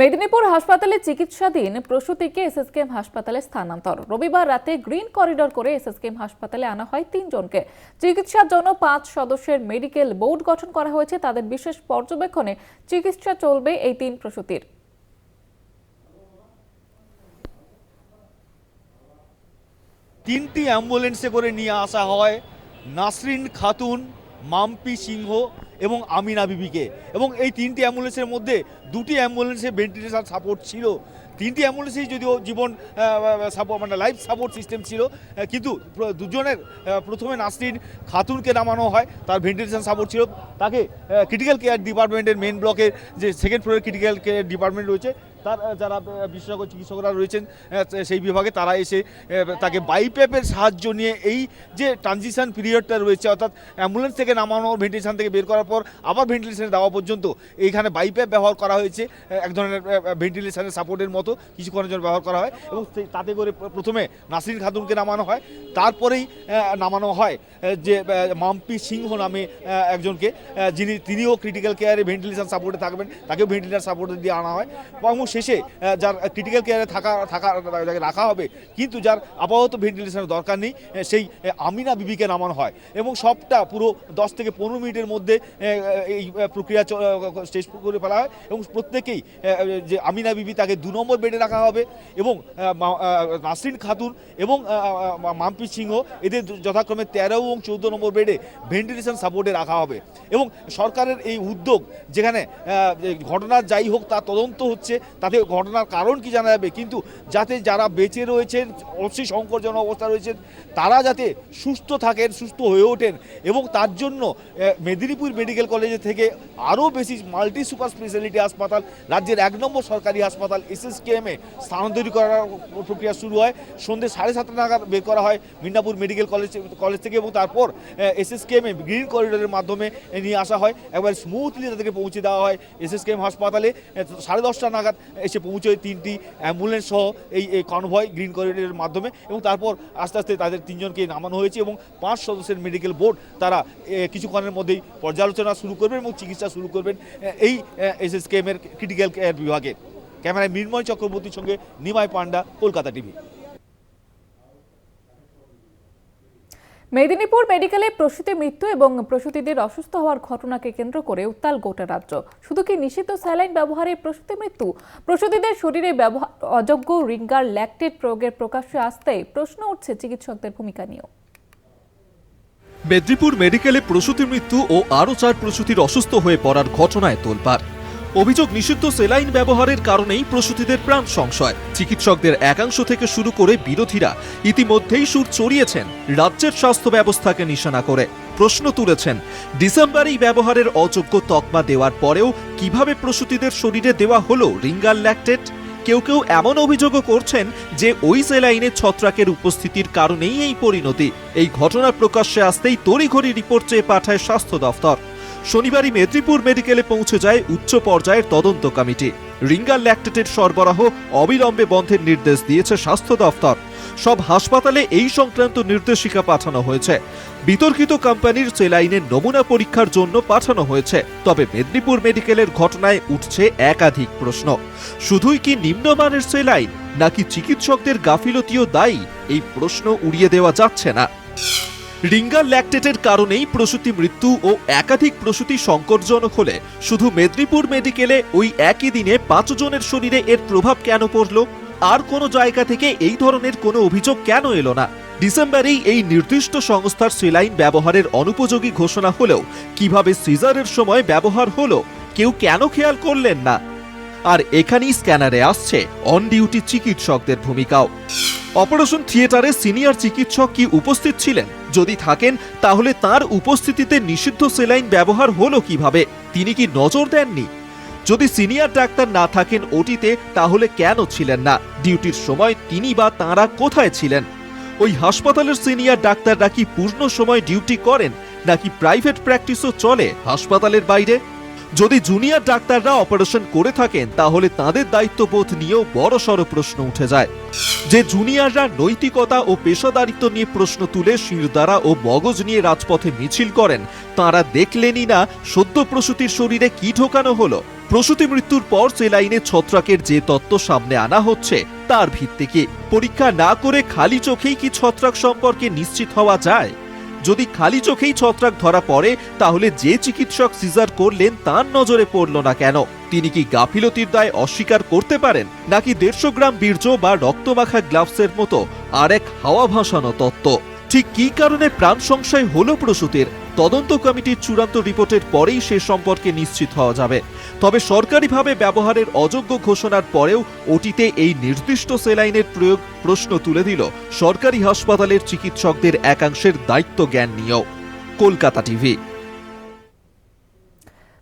মেদিনীপুর হাসপাতালে চিকিৎসাধীন প্রসূতিকে এসএসকেএম হাসপাতালে স্থানান্তর। রবিবার রাতে গ্রিন করিডোর করে এসএসকেএম হাসপাতালে আনা হয় তিনজনকে। চিকিৎসার জন্য পাঁচ সদস্যের মেডিকেল বোর্ড গঠন করা হয়েছে। তাদের বিশেষ পর্যবেক্ষণে চিকিৎসা চলবে এই তিন প্রসূতির। তিনটি অ্যাম্বুলেন্সে করে নিয়ে আসা হয় নাসরিন খাতুন মাম্পি সিংহ এবং আমিনা বিবিকে। এবং এই তিনটি অ্যাম্বুলেন্সের মধ্যে দুটি অ্যাম্বুলেন্সে ভেন্টিলেশন সাপোর্ট ছিল। তিনটি অ্যাম্বুলেন্সেই যদিও জীবন সাপোর্ট মানে লাইফ সাপোর্ট সিস্টেম ছিল কিন্তু দুজনের প্রথমে নাসরিন খাতুনকে নামানো হয়, তার ভেন্টিলেশন সাপোর্ট ছিল। তাকে ক্রিটিক্যাল কেয়ার ডিপার্টমেন্টের মেন ব্লকের যে সেকেন্ড ফ্লোরের ক্রিটিক্যাল কেয়ার ডিপার্টমেন্ট রয়েছে তার যারা বিশেষজ্ঞ চিকিৎসকরা রয়েছেন সেই বিভাগে তারা এসে তাকে বাইপ্যাপের সাহায্য নিয়ে এই যে ট্রানজিশন পিরিয়ডটা রয়েছে, অর্থাৎ অ্যাম্বুলেন্স থেকে নামানো ভেন্টিলেশন থেকে বের করার পর আবার ভেন্টিলেশনে দেওয়া পর্যন্ত এইখানে বাইপ্যাপ ব্যবহার করা হয়েছে এক ধরনের ভেন্টিলেশনের সাপোর্টের মতো কিছুক্ষণের জন্য ব্যবহার করা হয় এবং তাতে করে প্রথমে নাসরিন খাতুনকে নামানো হয়, তারপরেই নামানো হয় যে মাম্পি সিংহ নামে একজনকে যিনি, তিনিও ক্রিটিক্যাল কেয়ারে ভেন্টিলেশন সাপোর্টে থাকবেন, তাকেও ভেন্টিলেশন সাপোর্টে দিয়ে আনা হয়। এবং শেষে যার ক্রিটিক্যাল কেয়ারে থাকা থাকা যাকে রাখা হবে, কিন্তু যার আপাতত ভেন্টিলেশনের দরকার নেই সেই আমিনা বিবিকে নামানো হয়। এবং সবটা পুরো দশ থেকে পনেরো মিনিটের মধ্যে এই প্রক্রিয়া শেষ করে ফেলা হয় এবং প্রত্যেকেই যে আমিনা বিবি তাকে দু নম্বর বেডে রাখা হবে এবং নাসরিন খাতুন এবং মাম্পি সিংহ এদের যথাক্রমে তেরো এবং চৌদ্দ নম্বর বেডে ভেন্টিলেশন সাপোর্টে রাখা হবে। এবং সরকারের এই উদ্যোগ যেখানে ঘটনা যাই হোক তা তদন্ত হচ্ছে তাতে ঘটনার কারণ কি জানা যাবে? কিন্তু যাতে যারা বেঁচে রয়েছেন অবশ্যই সংকটজনক অবস্থা রয়েছেন, তারা যাতে সুস্থ থাকেন, সুস্থ হয়ে ওঠেন এবং তার জন্য মেদিনীপুর মেডিকেল কলেজে থেকে আরও বেশি মাল্টি সুপার স্পেশালিটি হাসপাতাল, রাজ্যের এক নম্বর সরকারি হাসপাতাল এসএসকেএমে স্থানান্তরিত করার প্রক্রিয়া শুরু হয়। সন্ধ্যে সাড়ে সাতটা নাগাদ বের করা হয় মিদনাপুর মেডিকেল কলেজ কলেজ থেকে এবং তারপর এসএসকেএমে গ্রিন করিডোরের মাধ্যমে নিয়ে আসা হয়। একবার স্মুথলি তাদেরকে পৌঁছে দেওয়া হয় এসএসকেএম হাসপাতালে। সাড়ে দশটা নাগাদ এসে পৌঁছয় তিনটি অ্যাম্বুলেন্স সহ এই কনভয় গ্রিন করিডোরের মাধ্যমে এবং তারপর আস্তে আস্তে তাদের তিনজনকে নামানো হয়েছে এবং পাঁচ সদস্যের মেডিকেল বোর্ড তারা কিছুক্ষণের মধ্যেই পর্যালোচনা শুরু করবেন এবং চিকিৎসা শুরু করবেন এই এসএসকেএমের ক্রিটিক্যাল কেয়ার বিভাগে। ক্যামেরায় মৃন্ময় চক্রবর্তীর সঙ্গে নিমাই পান্ডা, কলকাতা টিভি। মেদিনীপুর মেডিকেলে প্রসূতি মৃত্যু এবং প্রসূতিদের অসুস্থ হওয়ার ঘটনাকে কেন্দ্র করে উত্তাল গোটা রাজ্য। শুধু কি নিষিদ্ধ স্যালাইন ব্যবহারে প্রসূতি মৃত্যু? প্রসূতিদের শরীরে ব্যবহার অযোগ্য রিঙ্গার ল্যাকটেট প্রয়োগের প্রকাশ্যে আসতেই প্রশ্ন উঠছে চিকিৎসকদের ভূমিকা নিয়েও। মেদিনীপুর মেডিকেলে প্রসূতি মৃত্যু ও আরও চার প্রসূতির অসুস্থ হয়ে পড়ার ঘটনায় তোলপাড়। অভিযোগ নিষিদ্ধ সেলাইন ব্যবহারের কারণেই প্রসূতিদের প্রাণ সংশয়। চিকিৎসকদের একাংশ থেকে শুরু করে বিরোধীরা ইতিমধ্যেই সুর চড়িয়েছেন, রাজ্যের স্বাস্থ্য ব্যবস্থাকে নিশানা করে। প্রশ্ন তুলেছেন, ডিসেম্বরেই ব্যবহারের অযোগ্য তকমা দেওয়ার পরেও কীভাবে প্রসূতিদের শরীরে দেওয়া হলো রিঙ্গাল ল্যাকটেট? কেউ কেউ এমন অভিযোগও করছেন যে ওই সেলাইনে ছত্রাকের উপস্থিতির কারণেই এই পরিণতি। এই ঘটনা প্রকাশ্যে আসতেই তড়িঘড়ি রিপোর্ট চেয়ে পাঠায় স্বাস্থ্য দফতর। শনিবারই মেদিনীপুর মেডিকেলে পৌঁছে যায় উচ্চ পর্যায়ের তদন্ত কমিটি। রিঙ্গাল ল্যাকটেটের সরবরাহ অবিলম্বে বন্ধের নির্দেশ দিয়েছে স্বাস্থ্য দফতর। সব হাসপাতালে এই সংক্রান্ত নির্দেশিকা পাঠানো হয়েছে। বিতর্কিত কোম্পানির সেলাইনের নমুনা পরীক্ষার জন্য পাঠানো হয়েছে। তবে মেদিনীপুর মেডিকেলের ঘটনায় উঠছে একাধিক প্রশ্ন। শুধুই কি নিম্নমানের সেলাইন নাকি চিকিৎসকদের গাফিলতিও দায়ী? এই প্রশ্ন উড়িয়ে দেওয়া যাচ্ছে না। রিঙ্গাল ল্যাকটেটের কারণেই প্রসূতি মৃত্যু ও একাধিক প্রসূতি সংকটজনক হলে। শুধু মেদিনীপুর মেডিকেলে ওই একই দিনে পাঁচ জনের শরীরে এর প্রভাব কেন পড়ল? আর কোনো জায়গা থেকে এই ধরনের কোনো অভিযোগ কেন এলো না? ডিসেম্বরেই এই নির্দিষ্ট সংস্থার সেলাইন ব্যবহারের অনুপযোগী ঘোষণা হলেও কীভাবে সিজারের সময় ব্যবহার হলো, কেউ কেন খেয়াল করলেন না? আর এখানেই স্ক্যানারে আসছে অন ডিউটি চিকিৎসকদের ভূমিকাও। অপারেশন থিয়েটারে সিনিয়র চিকিৎসক কি উপস্থিত ছিলেন? যদি থাকেন, তাহলে তার উপস্থিতিতে নিষিদ্ধ সেলাইন ব্যবহার হলো কীভাবে? তিনি কি নজর দেননি? যদি সিনিয়র ডাক্তার না থাকেন ওটিতে, তাহলে কেন ছিলেন না? ডিউটির সময় তিনি বা তাঁরা কোথায় ছিলেন? ওই হাসপাতালের সিনিয়র ডাক্তাররা কি পূর্ণ সময় ডিউটি করেন, নাকি প্রাইভেট প্র্যাকটিসও চলে হাসপাতালের বাইরে? যদি জুনিয়র ডাক্তাররা অপারেশন করে থাকেন, তাহলে তাদের দায়িত্ববোধ নিয়েও বড়সড় প্রশ্ন উঠে যায়। যে জুনিয়ররা নৈতিকতা ও পেশাদারিত্ব নিয়ে প্রশ্ন তুলে শিরদাঁড়া ও মগজ নিয়ে রাজপথে মিছিল করেন, তারা দেখলেনই না সদ্য প্রসূতির শরীরে কি ঢোকানো হলো। প্রসূতি মৃত্যুর পর সেলাইনে ছত্রাকের যে তত্ত্ব সামনে আনা হচ্ছে, তার ভিত্তি কি? পরীক্ষা না করে খালি চোখেই কি ছত্রাক সম্পর্কে নিশ্চিত হওয়া যায়? যদি খালি চোখেই ছত্রাক ধরা পড়ে, তাহলে যে চিকিৎসক সিজার করলেন তার নজরে পড়ল না কেন? তিনি কি গাফিলতির দায় অস্বীকার করতে পারেন? নাকি দেড়শো গ্রাম বীর্য বা রক্তমাখা গ্লাভসের মতো আর এক হাওয়া ভাসানো তত্ত্ব? ঠিক কি কারণে প্রাণ সংশয় হলো প্রসূতির? তদন্ত কমিটির চূড়ান্ত রিপোর্টের পরেই সে সম্পর্কে নিশ্চিত হওয়া যাবে। তবে সরকারিভাবে ব্যবহারের অযোগ্য ঘোষণার পরেও ওটিতে এই নির্দিষ্ট সেলাইনের প্রয়োগ প্রশ্ন তুলে দিল সরকারি হাসপাতালের চিকিৎসকদের একাংশের দায়িত্ব জ্ঞান নিয়েও। কলকাতা টিভি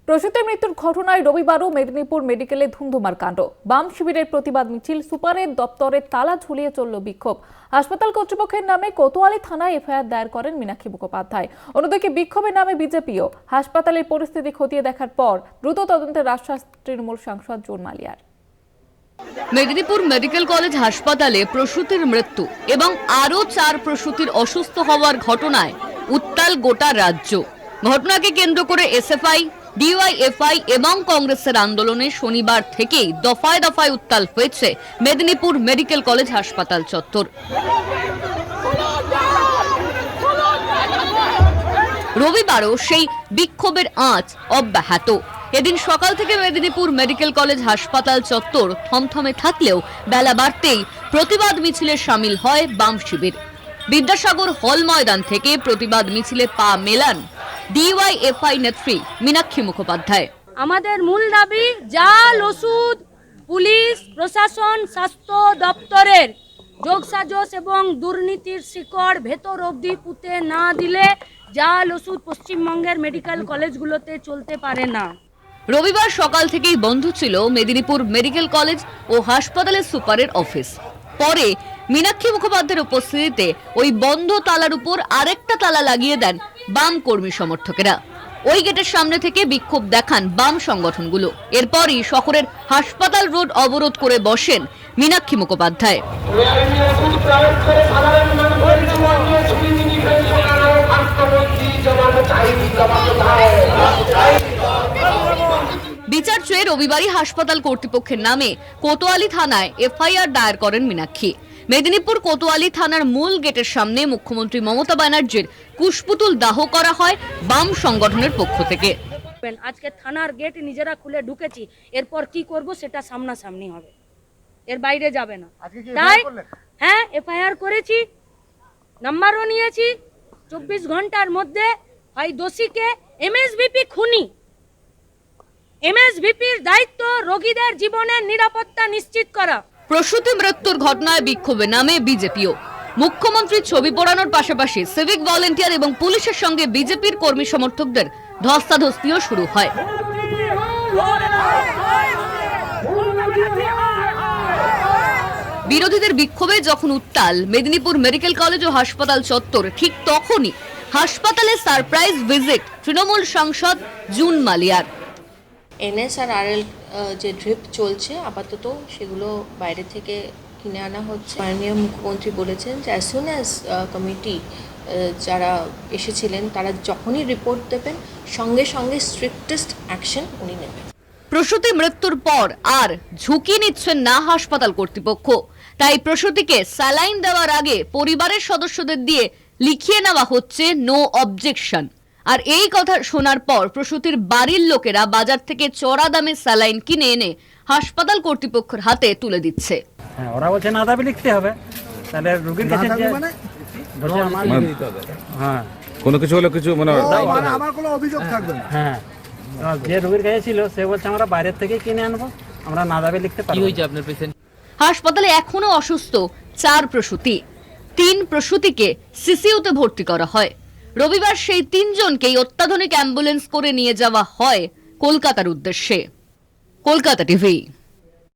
প্রসূতির মৃত্যুর ঘটনায় রবিবারও মেদিনীপুর মেডিকেলে ধুমধুমার কাণ্ড। বাম শিবিরের প্রতিবাদ মিছিল সুপারের দপ্তরে তালা ঝুলিয়ে চলল বিক্ষোভ। হাসপাতাল কর্তৃপক্ষের নামে কোতোয়ালি থানায় এফআইআর দায়ের করেন মীনাক্ষী মুখোপাধ্যায়। অন্যদিকে বিক্ষোভের নামে বিজেপিও। হাসপাতালের পরিস্থিতি খতিয়ে দেখার পর দ্রুত তদন্তের আশ্বাস তৃণমূল সাংসদ জোন মালিয়ার। মেদিনীপুর মেডিকেল কলেজ হাসপাতালে প্রসূতির মৃত্যু এবং আরও চার প্রসূতির অসুস্থ হওয়ার ঘটনায় উত্তাল গোটা রাজ্য। ঘটনাকে কেন্দ্র করে এসএফআই ডিওয়াইএফআই এবং কংগ্রেসের আন্দোলনে শনিবার থেকেই দফায় দফায় উত্তাল হয়েছে মেদিনীপুর মেডিকেল কলেজ হাসপাতাল চত্বর। রবিবারও সেই বিক্ষোভের আঁচ অব্যাহত। এদিন সকাল থেকে মেদিনীপুর মেডিকেল কলেজ হাসপাতাল চত্বর থমথমে থাকলেও বেলা বাড়তেই প্রতিবাদ মিছিলে সামিল হয় বাম শিবির। বিদ্যাসাগর হল ময়দান থেকে প্রতিবাদ মিছিলে পা মেলান ডিওয়াইএফআই নেত্রী মীনাক্ষী মুখোপাধ্যায়। আমাদের মূল দাবি জাল ওষুধ পুলিশ প্রশাসন স্বাস্থ্য দপ্তরের যোগসাজস এবং দুর্নীতির শিকড় ভেতর অবধি পুঁতে না দিলে জাল ওষুধ পশ্চিমবঙ্গের মেডিকেল কলেজগুলোতে চলতে পারে না। রবিবার সকাল থেকেই বন্ধ ছিল মেদিনীপুর মেডিকেল কলেজ ও হাসপাতালের সুপারের অফিস। পরে মীনাক্ষী মুখোপাধ্যায়ের উপস্থিতিতে ওই বন্ধ তালার উপর আরেকটা তালা লাগিয়ে দেন বাম কর্মী সমর্থকেরা। ওই গেটের সামনে থেকে বিক্ষোভ দেখান বাম সংগঠনগুলো। এরপরই শহরের হাসপাতাল রোড অবরোধ করে বসেন মীনাক্ষী মুখোপাধ্যায়। বিচার চেয়ে রবিবারই হাসপাতাল কর্তৃপক্ষের নামে কোতোয়ালি থানায় এফআইআর দায়ের করেন মীনাক্ষী। মেদিনীপুর কোতোয়ালি থানার মূল গেটের সামনে মুখ্যমন্ত্রী মমতা ব্যানার্জির কুশপুতুল দাহ করা হয় বাম সংগঠনের পক্ষ থেকে। আজকে থানার গেট নিজেরা খুলে ঢুকেছি এরপর কি করব সেটা সামনাসামনি হবে। এর বাইরে যাবে না। তাই হ্যাঁ এফআইআর করেছি নাম্বারও নিয়েছি চব্বিশ ঘণ্টার মধ্যে হয় দোষীকে এমএসভিপি খুনি। এমএসভিপির দায়িত্ব রোগীদের জীবনের নিরাপত্তা নিশ্চিত করা। প্রসূতি মৃত্যুর ঘটনায় বিক্ষোভে নামে বিজেপিও। মুখ্যমন্ত্রীর ছবি পড়ানোর পাশাপাশি সিভিক ভলেন্টিয়ার এবং পুলিশের সঙ্গে বিজেপির কর্মী সমর্থকদের ধস্তাধস্তিও শুরু হয়। বিরোধীদের বিক্ষোভে যখন উত্তাল, মেদিনীপুর মেডিকেল কলেজ ও হাসপাতাল চত্বর, ঠিক তখনই হাসপাতালে সারপ্রাইজ ভিজিট তৃণমূল সাংসদ জুন মালিয়ার। এনএস আর যে ড্রিপ চলছে, আপাতত সেগুলো বাইরে থেকে কিনে আনা হচ্ছে। মাননীয় মুখ্যমন্ত্রী বলেছেন যে অ্যাজ সুন অ্যাজ কমিটি যারা এসেছিলেন, তারা যখনই রিপোর্ট দেবেন, সঙ্গে সঙ্গে স্ট্রিক্টেস্ট অ্যাকশন উনি নেবেন। প্রসূতি মৃত্যুর পর আর ঝুঁকি নিচ্ছেন না হাসপাতাল কর্তৃপক্ষ। তাই প্রসূতিকে স্যালাইন দেওয়ার আগে পরিবারের সদস্যদের দিয়ে লিখিয়ে নেওয়া হচ্ছে নো অবজেকশন আর এই কথা শোনার পর প্রসূতির বাড়ির লোকেরা বাজার থেকে চড়া দামে স্যালাইন কিনে এনে হাসপাতাল কর্তৃপক্ষের হাতে তুলে দিচ্ছে। হ্যাঁ ওরা বলছে না দাবি লিখতে হবে। তাহলে রুগীর কাছে যে- হ্যাঁ। কোনো কিছু হলে কিছু মানে হ্যাঁ। যে রুগীর কাছে ছিল সে বলছে আমরা বাইরের থেকে কিনে আনব। আমরা না দাবি লিখতে পারব না। হাসপাতালে এখনও অসুস্থ চার প্রসূতি। তিন প্রসূতিকে সিসিউতে ভর্তি করা হয়। রবিবার সেই তিনজনকেই অত্যাধুনিক অ্যাম্বুলেন্স করে নিয়ে যাওয়া হয় কলকাতার উদ্দেশ্যে। কলকাতা টিভি।